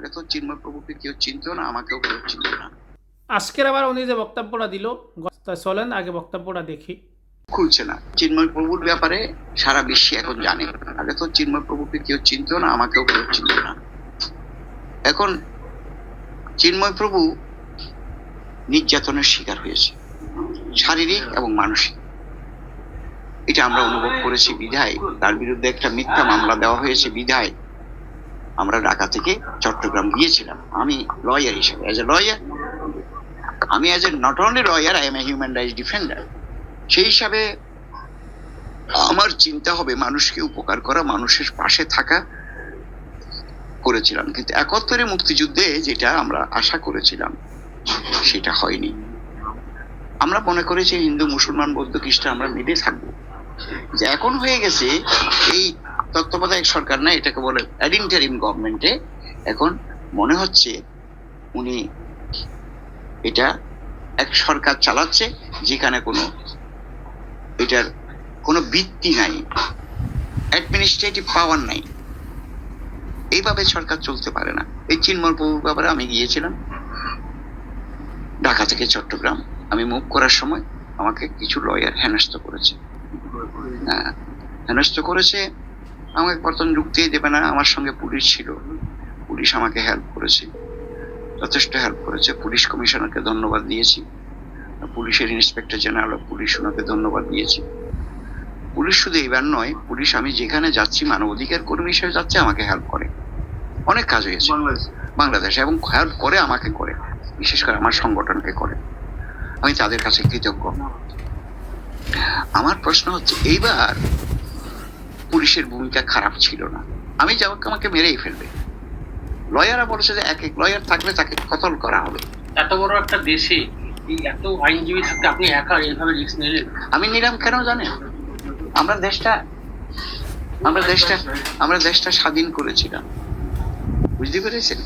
আগে তো চিন্ময় প্রভুকে কেউ চিনত না আমাকেও কেউ চিনত না। আজকের আবার উনি যে বক্তব্যটা দিল চলেন আগে বক্তব্যটা দেখি। খুলছে না। চিন্ময় প্রভুর ব্যাপারে সারা বিশ্বে এখন জানে। আগে তো চিন্ময় প্রভুকে কেউ চিনত না আমাকেও কেউ চিনত না। এখন চিন্ময় প্রভু নির্যাতনের শিকার হয়েছে শারীরিক এবং মানসিক। এটা আমরা অনুভব করেছি বিধায়। তার বিরুদ্ধে একটা মিথ্যা মামলা দেওয়া হয়েছে বিধায়। আমরা ঢাকা থেকে চট্টগ্রাম গিয়েছিলাম। আমি লয়ার হিসেবে অ্যাজ এ লয়ার আমি as a not only lawyer I am a human rights defender সেই হিসাবে আমার চিন্তা হবে মানুষকে উপকার করা, মানুষের পাশে থাকা করেছিলাম। কিন্তু একাত্তরে মুক্তিযুদ্ধে যেটা আমরা আশা করেছিলাম, সেটা হয়নি। আমরা মনে করেছি হিন্দু, মুসলমান, বৌদ্ধ, খ্রিস্টান, আমরা মিলে থাকব। যে এখন হয়ে গেছে, এই তত্ত্বাবধায়ক সরকার না, এটাকে বলে অ্যাডিন্টারিম গভর্নমেন্টে এখন মনে হচ্ছে উনি এটা এক সরকার চালাচ্ছে, যেখানে কোনো এটার কোনো ভিত্তি নাই অ্যাডমিনিস্ট্রেটিভ পাওয়ার নাই। এইভাবে সরকার চলতে পারে না। এই চিন্ময় প্রভুর ব্যাপারে আমি গিয়েছিলাম ঢাকা থেকে চট্টগ্রাম। আমি মুভ করার সময় আমাকে কিছু লয়ার হেনস্থ করেছে। হ্যাঁ হেনস্থ করেছে আমাকে প্রথম ঢুকতেই দেবে না আমার সঙ্গে পুলিশ ছিল। পুলিশ আমাকে হেল্প করেছে যথেষ্ট হেল্প করেছে। পুলিশ কমিশনারকে ধন্যবাদ দিয়েছি। পুলিশের ইন্সপেক্টর জেনারেল পুলিশ ওনাকে ধন্যবাদ দিয়েছি। পুলিশ শুধু এবার নয় পুলিশ আমি যেখানে যাচ্ছি মানবাধিকার কর্মী হিসেবে যাচ্ছে আমাকে হেল্প করে। অনেক কাজ হয়েছে। বাংলাদেশ। এবং হেল্প করে আমাকে করে। বিশেষ করে আমার সংগঠনকে করে। আমি তাদের কাছে কৃতজ্ঞ। আমার প্রশ্ন হচ্ছে এইবার পুলিশের ভূমিকা খারাপ ছিল না। আমি যাব আমাকে মেরেই ফেলবে। লয়াররা বলেছে যে এক এক লয়ার থাকলে তাকে কতল করা হবে। এত বড় একটা দেশে এত আইনজীবী থাকতে আপনি একা এইভাবে রিস্ক নিলেন? আমি নিলাম কেন জানেন? আমরা দেশটা আমরা দেশটা আমরা দেশটা স্বাধীন করেছিলাম। বুঝতে পেরেছেন?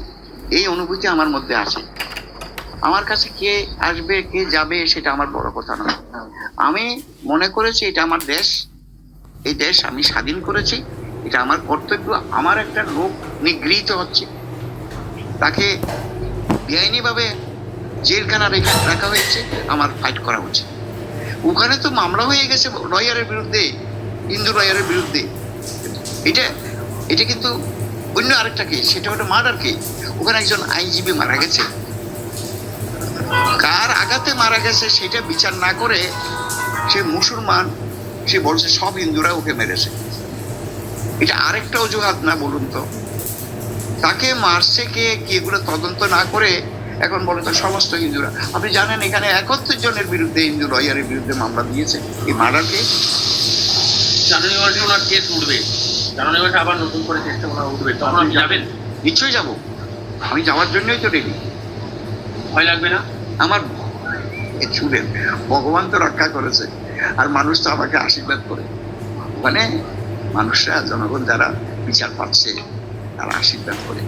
এই অনুভূতি আমার মধ্যে আছে। আমার কাছে কে আসবে কে যাবে সেটা আমার বড় কথা নয়। আমি মনে করেছি এটা আমার দেশ এই দেশ আমি স্বাধীন করেছি, এটা আমার কর্তব্য, আমার একটা লোক নিগৃহীত হচ্ছে। তাকে বেআইনিভাবে জেলখানা রেখা রাখা হয়েছে, আমার ফাইট করা উচিত ওখানে তো মামলা হয়ে গেছে লয়ারের বিরুদ্ধে হিন্দু লয়ারের বিরুদ্ধে। এটা এটা কিন্তু অন্য আরেকটা কেস সেটা হলো মার্ডার কেস ওখানে একজন আইনজীবী মারা গেছে। কার আঘাতে মারা গেছে, সেটা বিচার না করে সে মুসলমান সে বলছে সব হিন্দুরা ওকে মেরেছে। এটা আরেকটা অজুহাত না বলুন তো। তাকে মারছে কে কি এগুলো তদন্ত না করে এখন বলে তো সমস্ত হিন্দুরা। আপনি জানেন এখানে একাত্তর জনের বিরুদ্ধে হিন্দু লয়ারের বিরুদ্ধে মামলা দিয়েছে। এই মার্ডার কেস জানুয়ারি মাসে ওনার কেস উঠবে। জানুয়ারি মাসে আবার নতুন করে চেষ্টা করা উঠবে। তখন আপনি যাবেন? নিশ্চয়ই যাব। আমি যাওয়ার জন্যই তো রেডি ভয় লাগবে না? আমার শুনেন ভগবান তো রক্ষা করেছে। আর মানুষ তো আমাকে আশীর্বাদ করে। মানে মানুষরা, জনগণ যারা বিচার পাচ্ছে, তারা আশীর্বাদ করে।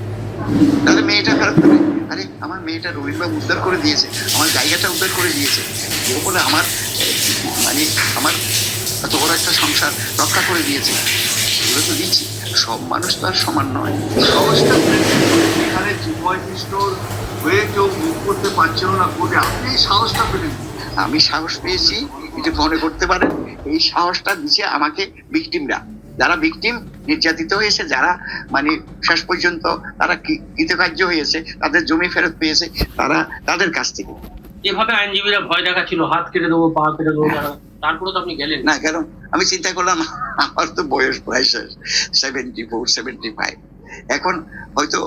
তাহলে মেয়েটা খারাপ করে আরে, আমার মেয়েটা রবীন্দ্রবাবু উদ্ধার করে দিয়েছে। আমার জায়গাটা উদ্ধার করে দিয়েছে। ও বলে, আমার মানে আমার এত বড় একটা সংসার রক্ষা করে দিয়েছে। এগুলো তো দিচ্ছি। সব মানুষ তো আর সমান নয়। অবস্থা চিন্ময় হয়ে কেউ মুখ করতে পারছিল না কোর্টে আপনি এই সাহসটা পেলেন? আমি সাহস পেয়েছি এটা মনে করতে পারেন এই সাহসটা দিচ্ছে আমাকে ভিকটিমরা যারা ভিকটিম নির্যাতিত হয়েছে যারা মানে শেষ পর্যন্ত তারা কৃ- কৃতকার্য হয়েছে তাদের জমি ফেরত পেয়েছে তারা তাদের কাছ থেকে। এভাবে আইনজীবীরা ভয় দেখাচ্ছিল হাত কেটে দেবো পা কেটে দেবো তারপরে তো আপনি গেলেন। না কারণ আমি চিন্তা করলাম আমার তো বয়স প্রায় সেভেন্টি ফোর সেভেন্টি ফাইভ এখন হয়তো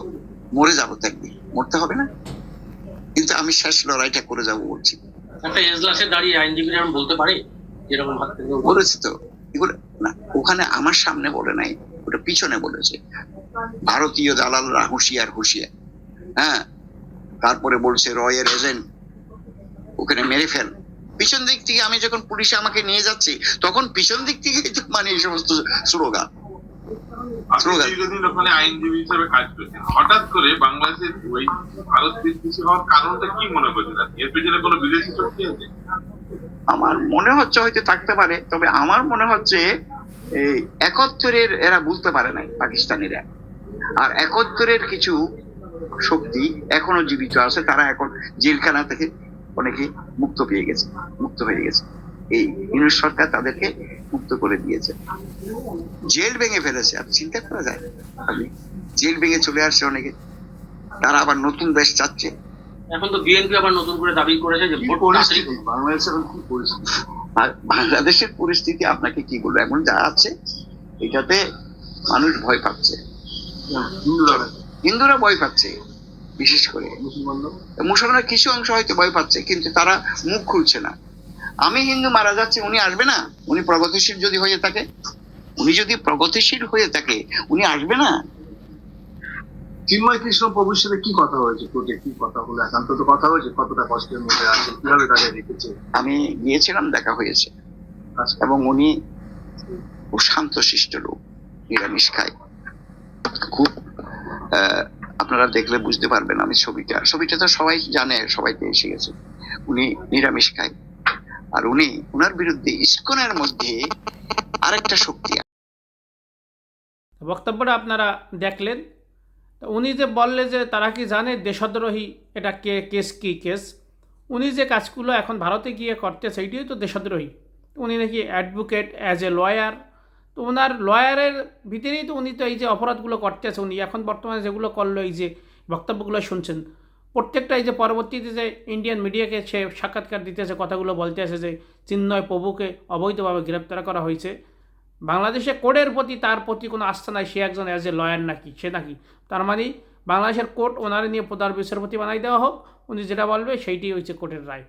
মরে যাব তো একদিন। মরতে হবে না? কিন্তু আমি শেষ লড়াইটা করে যাব বলছি। একটা এজলাসে দাঁড়িয়ে আইনজীবীরা এরকম বলতে পারে? যেরকম বলেছে তো। এগুলো না ওখানে আমার সামনে বলে নাই ওটা পিছনে বলেছে। ভারতীয় দালালরা হুঁশিয়ার হুঁশিয়ার। হ্যাঁ? তারপরে বলছে রয়ের এজেন্ট ওখানে মেরে ফেল। পিছন দিক থেকে আমি যখন পুলিশে আমাকে নিয়ে যাচ্ছি তখন পিছন দিক থেকে মানে এই সমস্ত স্লোগান। আপনি দীর্ঘদিন ওখানে আইনজীবী হিসেবে কাজ করেছেন। হঠাৎ করে বাংলাদেশের ওই ভারত বিদ্বেষী হওয়ার কারণটা কি মনে করছেন এর পেছনে কোনো বিদেশি শক্তি আছে? আমার মনে হচ্ছে হয়তো থাকতে পারে তবে আমার মনে হচ্ছে একাত্তরের এরা বুঝতে পারে নাই পাকিস্তানিরা। আর একাত্তরের কিছু শক্তি এখনও জীবিত আছে তারা এখন জেলখানা থেকে অনেকে মুক্ত পেয়ে গেছে মুক্ত হয়ে গেছে। এই ইউনিট সরকার তাদেরকে মুক্ত করে দিয়েছে। জেল ভেঙে ফেলেছে আর চিন্তা করা যায়? আপনি জেল ভেঙে চলে আসছে অনেকে। তারা আবার নতুন দেশ চাচ্ছে। এখন তো বিএনপি আবার নতুন করে দাবি করেছে যে ভোট বাংলাদেশের কি পরিস্থিতি? বাংলাদেশের পরিস্থিতি আপনাকে কি বলব? এখন যা আছে এটাতে মানুষ ভয় পাচ্ছে। হিন্দুরা। হিন্দুরা ভয় পাচ্ছে বিশেষ করে। মুসলমানরা। মুসলমানের কিছু অংশ হয়তো ভয় পাচ্ছে কিন্তু তারা মুখ খুলছে না। আমি হিন্দু মারা যাচ্ছে উনি আসবে না? উনি প্রগতিশীল যদি হয়ে থাকে? উনি যদি প্রগতিশীল হয়ে থাকে উনি আসবে না? চিন্ময় কৃষ্ণ প্রভুর সাথে কি কথা হয়েছে? কোর্টে কি কথা হলো? একান্ত তো কথা হয়েছে কতটা কষ্টের মধ্যে আছে কীভাবে তাকে রেখেছে? আমি গিয়েছিলাম দেখা হয়েছে। আচ্ছা। এবং উনি খুব শান্তশিষ্ট লোক নিরামিষ খায়। খুব আহ, আপনারা দেখলে বুঝতে পারবেন আমি ছবিটা। ছবিটা তো সবাই জানে সবাইতে এসে গেছে। উনি নিরামিষ খায়। আর উনি ওনার বিরুদ্ধে ইস্কনের মধ্যে আরেকটা শক্তি বক্তব্যটা আপনারা দেখলেন। উনি যে বললে যে তারা কি জানে দেশদ্রোহী, এটা কে, কেস কি কেস? উনি যে কাজগুলো এখন ভারতে গিয়ে করতে সেইটিও তো দেশদ্রোহী। উনি নাকি অ্যাডভোকেট অ্যাজ এ লয়ার। তো ওনার লয়ারের ভিতরেই তো উনি তো এই যে অপরাধগুলো করতেছে, উনি এখন বর্তমানে যেগুলো করল, এই যে বক্তব্যগুলো শুনছেন প্রত্যেকটা এই যে পরবর্তীতে যে ইন্ডিয়ান মিডিয়াকে সে সাক্ষাৎকার দিতেছে, কথাগুলো বলতে আছে যে চিন্ময় প্রভুকে অবৈধভাবে গ্রেপ্তার করা হয়েছে। বাংলাদেশে কোর্টের প্রতি তার প্রতি কোনো আস্থা নাই, সে একজন অ্যাজ এ লয়ার নাকি, সে নাকি। তার মানে বাংলাদেশের কোর্ট ওনার নিয়ে প্রধান বিচারপতি বানাই দেওয়া হোক, উনি যেটা বলবে সেইটি হচ্ছে কোর্টের রায়।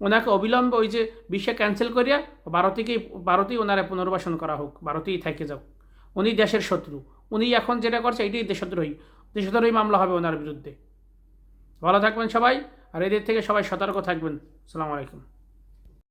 ওনাকে অবিলম্বে ওই যে বিশ্বে ক্যান্সেল করিয়া ভারতীকেই, ভারতেই ওনারা পুনর্বাসন করা হোক, ভারতেই থেকে যাও উনি দেশের শত্রু। উনি এখন যেটা করছে, এটাই দেশদ্রোহী। দেশদ্রোহী মামলা হবে ওনার বিরুদ্ধে। ভালো থাকবেন সবাই আর এদের থেকে সবাই সতর্ক থাকবেন। সালামু আলাইকুম।